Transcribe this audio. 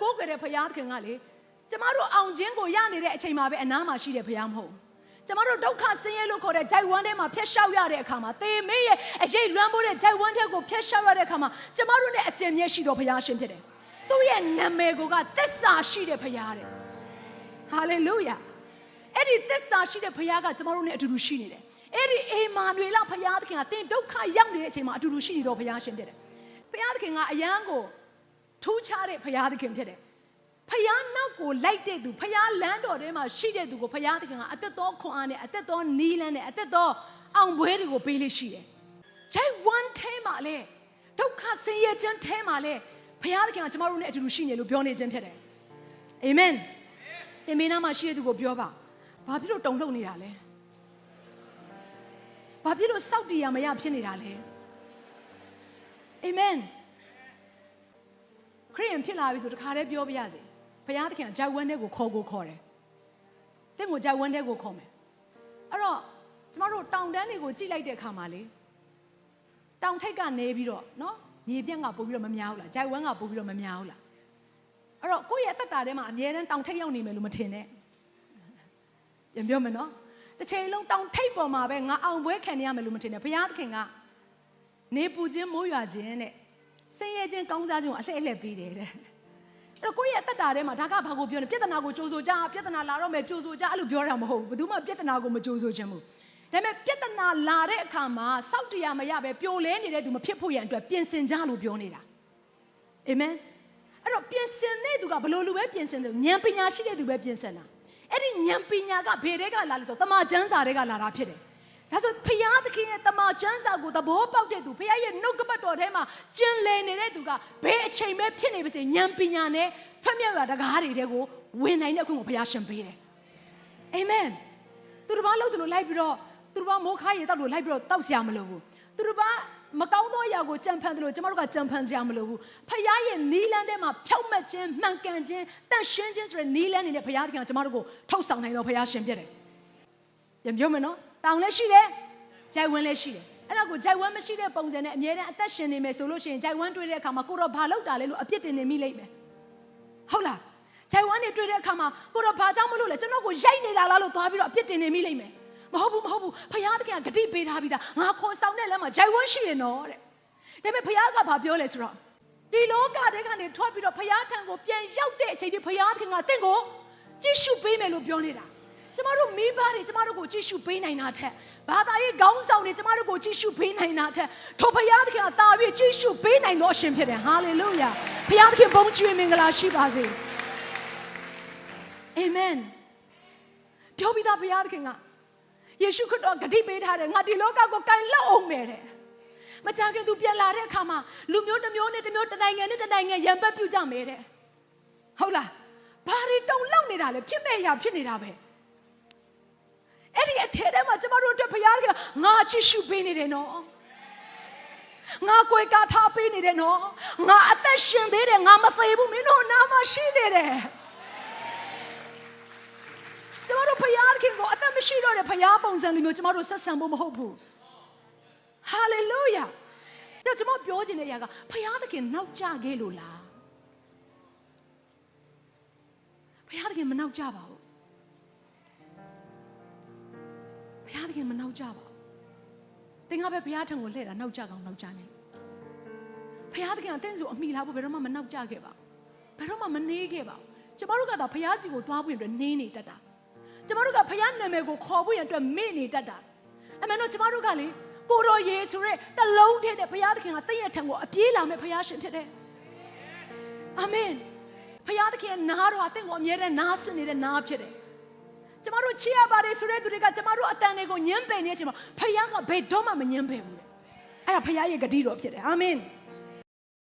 ကိုးကွယ်တဲ့ဖခင်သခင်ကလေကျမတို့အောင်ခြင်းကိုရနေတဲ့အချိန်မှာပဲအနားမှာရှိတဲ့ဖခင်မဟုတ်ဘူးကျမတို့ဒုက္ခဆင်းရဲလို့ခေါ်တဲ့ဂျိုက်ဝမ်းထဲမှာဖျက်ရှောက်ရတဲ့အခါမှာသေမေးရဲ့အရေးလွမ်းမိုးတဲ့ဂျိုက်ဝမ်းထဲကိုဖျက်ရှောက်ရတဲ့အခါမှာကျမတို့နဲ့အစင်မြဲရှိတော်ဖခင်ရှင်ဖြစ်တယ်သူ့ရဲ့နာမည်ကိုကသစ္စာရှိတဲ့ဖခင်တဲ့ဟာလေလုယာအဲ့ဒီသစ္စာရှိတဲ့ဖခင်ကကျမတို့နဲ့အတူတူရှိနေတယ်အဲ့ဒီအေမာနွေလဖခင်သခင်ကသင်ဒုက္ခရောက်နေတဲ့အချိန်မှာအတူတူရှိနေတော်ဖခင်ရှင်ဖြစ်တယ်ဖခင်သခင်ကအယံကို ထူးခြားတဲ့ဖရာသခင်ဖြစ်တယ်ဖရာနောက်ကိုလိုက်တဲ့သူဖရာလမ်းတော်ထဲမှာရှိတဲ့သူကိုဖရာသခင်ကအသက်တော်ခွန်အားနဲ့အသက်တော်နီးလန်းနဲ့အသက်တော်အောင်ပွဲတွေကိုပေးလို့ရှိတယ်။ဂျိုင်ဝမ်ထဲမှာလေဒုက္ခဆင်းရဲခြင်းထဲမှာလေဖရာသခင်ကကျမတို့နဲ့အတူတူရှိနေလို့ပြောနေခြင်းဖြစ်တယ်။အာမင်။သင်မင်းနာမှာရှိတဲ့သူကိုပြောပါ။ဘာဖြစ်လို့တုန်လှုပ်နေတာလဲ။ဘာဖြစ်လို့စောက်တီရမရဖြစ်နေတာလဲ။အာမင်။ ခရိယန်ဖြစ်လာပြီဆိုတခါတည်းပြောပြရစီဘုရားသခင်ကဂျိုက်ဝမ်းတဲ့ကိုခေါ်ကိုခေါ်တယ်တင့်ကိုဂျိုက်ဝမ်းတဲ့ကိုခေါ်မယ်အဲ့တော့ကျမတို့တောင်တန်းတွေကိုကြည့်လိုက်တဲ့အခါမှာလေတောင်ထိပ်ကနေပြီးတော့နော်မြေပြန့်ကပို့ပြီးတော့မများဘူးလားဂျိုက်ဝမ်းကပို့ပြီးတော့မများဘူးလားအဲ့တော့ကိုယ့်ရဲ့အသက်တာထဲမှာအမြဲတမ်းတောင်ထိပ်ရောက်နေမယ်လို့မထင်နဲ့ပြန်ပြောမယ်နော်တစ်ချိန်လုံးတောင်ထိပ်ပေါ်မှာပဲငါအောင်ပွဲခံနေရမယ်လို့မထင်နဲ့ဘုရားသခင်ကနေပူခြင်းမိုးရွာခြင်းနဲ့ ဆင်းရဲခြင်းကောင်းစားခြင်းကိုအလှည့်အလှည့်ပေးတယ်တဲ့အဲ့တော့ကိုယ့်ရဲ့အသက်တာထဲမှာဒါကဘာကိုပြောလဲပြဿနာကိုကြိုးဆိုကြပြဿနာလာတော့မယ်ကြိုးဆိုကြအဲ့လိုပြောတာမဟုတ်ဘူးဘယ်သူမှပြဿနာကိုမကြိုးဆိုခြင်းဘူးဒါပေမဲ့ပြဿနာလာတဲ့အခါမှာစောက်တရားမရပဲပျော်လဲနေတဲ့သူမဖြစ်ဖို့ရန်အတွက်ပြင်ဆင်ကြလို့ပြောနေတာအာမင်အဲ့တော့ပြင်ဆင်တဲ့သူကဘယ်လိုလူပဲပြင်ဆင်တယ်ဉာဏ်ပညာရှိတဲ့သူပဲပြင်ဆင်တာအဲ့ဒီဉာဏ်ပညာကဘယ်တဲကလာလဲဆိုတော့တမန်ကျမ်းစာတွေကလာတာဖြစ်တယ် ဒါဆိုဖယားသခင်ရဲ့တမန်ကျမ်းစာကိုသဘောပေါက်တဲ့သူဖယားရဲ့နှုတ်ကပတ်တော်ထဲမှာကျင်လည်နေတဲ့သူကဘယ်အချိန်ပဲဖြစ်နေပါစေဉာဏ်ပညာနဲ့ဖွံ့မြောက်ရာတကားတွေတဲကိုဝင်နိုင်တဲ့ခွင့်ကိုဖယားရှင်ပေးတယ်အာမင်သူတစ်ပါးလို့သူလို့လိုက်ပြီးတော့သူတစ်ပါးမိုးခါရေတောက်လို့လိုက်ပြီးတော့တောက်စရာမလိုဘူးသူတစ်ပါးမကောင်းသောအရာကိုကြံဖန်တယ်လို့ကျမတို့ကကြံဖန်စရာမလိုဘူးဖယားရဲ့နီးလန်းထဲမှာဖြောက်မှတ်ခြင်းမှန်ကန်ခြင်းတန့်ရှင်းခြင်းဆိုတဲ့နီးလန်းနေတဲ့ဖယားတခင်ကကျမတို့ကိုထုတ်ဆောင်နိုင်တော့ဖယားရှင်ပြတယ်ပြန်ပြောမယ်နော် တောင်လည်းရှိတယ်ဂျိုင်ဝင်းလည်းရှိတယ်အဲ့ဒါကိုဂျိုင်ဝင်းမရှိတဲ့ပုံစံနဲ့အမြဲတမ်းအသက်ရှင်နေမယ်ဆိုလို့ရှိရင်ဂျိုင်ဝင်းတွေ့တဲ့အခါမှာကိုတော့ဘာလုပ်တာလဲလို့အပြစ်တင်နေမိလိမ့်မယ်ဟုတ်လားဂျိုင်ဝင်းနေတွေ့တဲ့အခါမှာကိုတော့ဘာကြောင့်မလို့လဲကျွန်တော်ကိုရိုက်နေတာလားလို့သွားပြီးတော့အပြစ်တင်နေမိလိမ့်မယ်မဟုတ်ဘူးမဟုတ်ဘူးဖယားတခင်ကဂတိပေးထားပြီးသားငါခေါ်ဆောင်တဲ့လမ်းမှာဂျိုင်ဝင်းရှိရင်တော့တဲ့ဒါပေမဲ့ဖယားကဘာပြောလဲဆိုတော့ဒီလောကထဲကနေထွက်ပြီးတော့ဖယားထံကိုပြန်ရောက်တဲ့အချိန်ဒီဖယားသခင်ကတင့်ကိုကြည့်ရှုပေးမယ်လို့ပြောနေတာ ကျမတို့မိဘတွေကျမတို့ကိုကြည့်ရှုပေးနိုင်တာထက်ဘာသာရေးခေါင်းဆောင်တွေကျမတို့ကိုကြည့်ရှုပေးနိုင်တာထက်ထိုဖခင်သခင်ကတာပြီးကြည့်ရှုပေးနိုင်သောအရှင်ဖြစ်တယ်ဟာလေလုယာဖခင်သခင်ဘုန်းကြီးမင်္ဂလာရှိပါစေအာမင်ပြောပြီးသားဖခင်သခင်ကယေရှုခရစ်တော်ဂတိပေးထားတယ်ငါဒီလောကကိုကန်လောက်အောင်မယ်တဲ့မကြခင်သူပြန်လာတဲ့အခါမှာလူမျိုးတစ်မျိုးနဲ့တစ်မျိုးတစ်နိုင်ငံနဲ့တစ်နိုင်ငံရံပတ်ပြုကြမယ်တဲ့ဟုတ်လားဘာတွေတုံလောက်နေတာလဲဖြစ်မဲ့ရဖြစ်နေတာပဲအဲ့ဒီအ ထဲထဲမှာကျမတို့အတွက်ဘုရားကငါချစ်ရှုပေးနေတယ်နော်ငါကိုယ်ကထားပေးနေတယ်နော်ငါအသက်ရှင်သေးတယ်ငါမသေးဘူးမင်းတို့နာမရှိသေးတယ်ကျမတို့ဘုရားခင်ကိုအသက်မရှိတော့တဲ့ဘုရားပုံစံလိုမျိုးကျမတို့ဆက်ဆံဖို့မဟုတ်ဘူးဟာလေလုယာဒါကျမပြောချင်တဲ့အရာကဘုရားသခင်နောက်ကျခဲ့လို့လားဘုရားသခင်မနောက်ကျပါဘူး သခင်မနောက်ကြပါဘူး။သင်ကပဲဘုရားထံကိုလှည့်တာနောက်ကြကောင်နောက်ကြနေ။ဘုရားသခင်အသင်စုအမိလာဖို့ဘယ်တော့မှမနောက်ကြခဲ့ပါဘူး။ဘယ်တော့မှမနေခဲ့ပါဘူး။ကျမတို့ကသာဘုရားစီကိုသွားဖို့အတွက်နေနေတတ်တာ။ကျမတို့ကဘုရားနာမည်ကိုခေါ်ဖို့ရအတွက်မေ့နေတတ်တာ။အမှန်တော့ကျမတို့ကလေကိုတော်ယေဆိုတဲ့တလုံးထဲတဲ့ဘုရားသခင်ကတည့်ရထံကိုအပြေးလာမဲ့ဘုရားရှင်ဖြစ်တယ်။အာမင်။ဘုရားသခင်နားတော်အသင်ကိုအမြဲတမ်းနားဆွနေတဲ့နားဖြစ်တယ်။ ကျမတို့ချစ်ရပါတယ်ဆိုတဲ့သူတွေကကျမတို့အတန်တွေကိုညှင်းပယ်နေတဲ့အချိန်မှာဖခင်ကဘယ်တော့မှမညှင်းပယ်ဘူးလေအဲ့ဒါဖခင်ရဲ့ဂတိတော်ဖြစ်တယ်အာမင်